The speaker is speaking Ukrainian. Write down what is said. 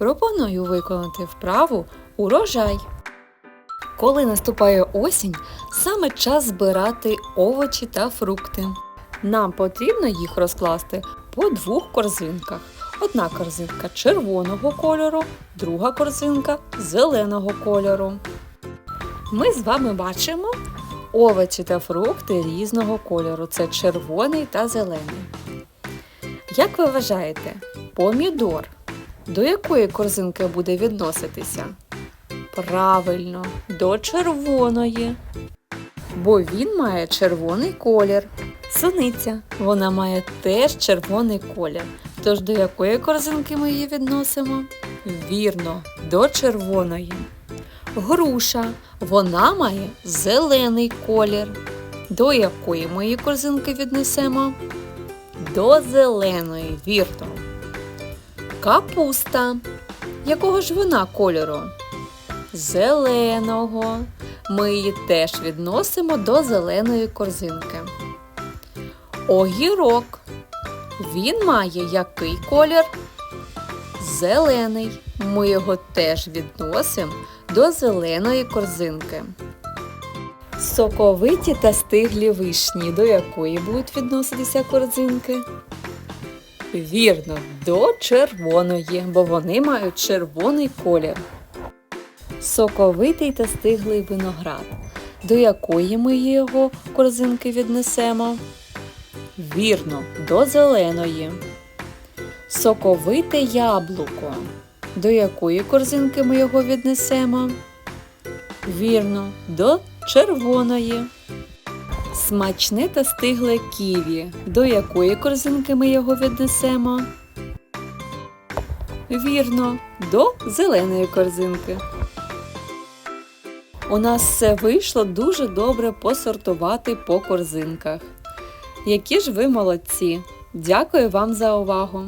Пропоную виконати вправу урожай. Коли наступає осінь, саме час збирати овочі та фрукти. Нам потрібно їх розкласти по двох корзинках. Одна корзинка червоного кольору, друга корзинка зеленого кольору. Ми з вами бачимо овочі та фрукти різного кольору. Це червоний та зелений. Як ви вважаєте, помідор до якої корзинки буде відноситися? Правильно, до червоної. Бо він має червоний колір. Суниця, вона має теж червоний колір. Тож до якої корзинки ми її відносимо? Вірно, до червоної. Груша, вона має зелений колір. До якої ми її корзинки віднесемо? До зеленої, вірно. Капуста. Якого ж вона кольору? Зеленого. Ми її теж відносимо до зеленої корзинки. Огірок. Він має який колір? Зелений. Ми його теж відносимо до зеленої корзинки. Соковиті та стиглі вишні, до якої будуть відноситися корзинки? Вірно, до червоної, бо вони мають червоний колір. Соковитий та стиглий виноград. До якої ми його корзинки віднесемо? Вірно, до зеленої. Соковите яблуко. До якої корзинки ми його віднесемо? Вірно, до червоної. Смачне та стигле ківі. До якої корзинки ми його віднесемо? Вірно, до зеленої корзинки. У нас все вийшло дуже добре посортувати по корзинках. Які ж ви молодці! Дякую вам за увагу!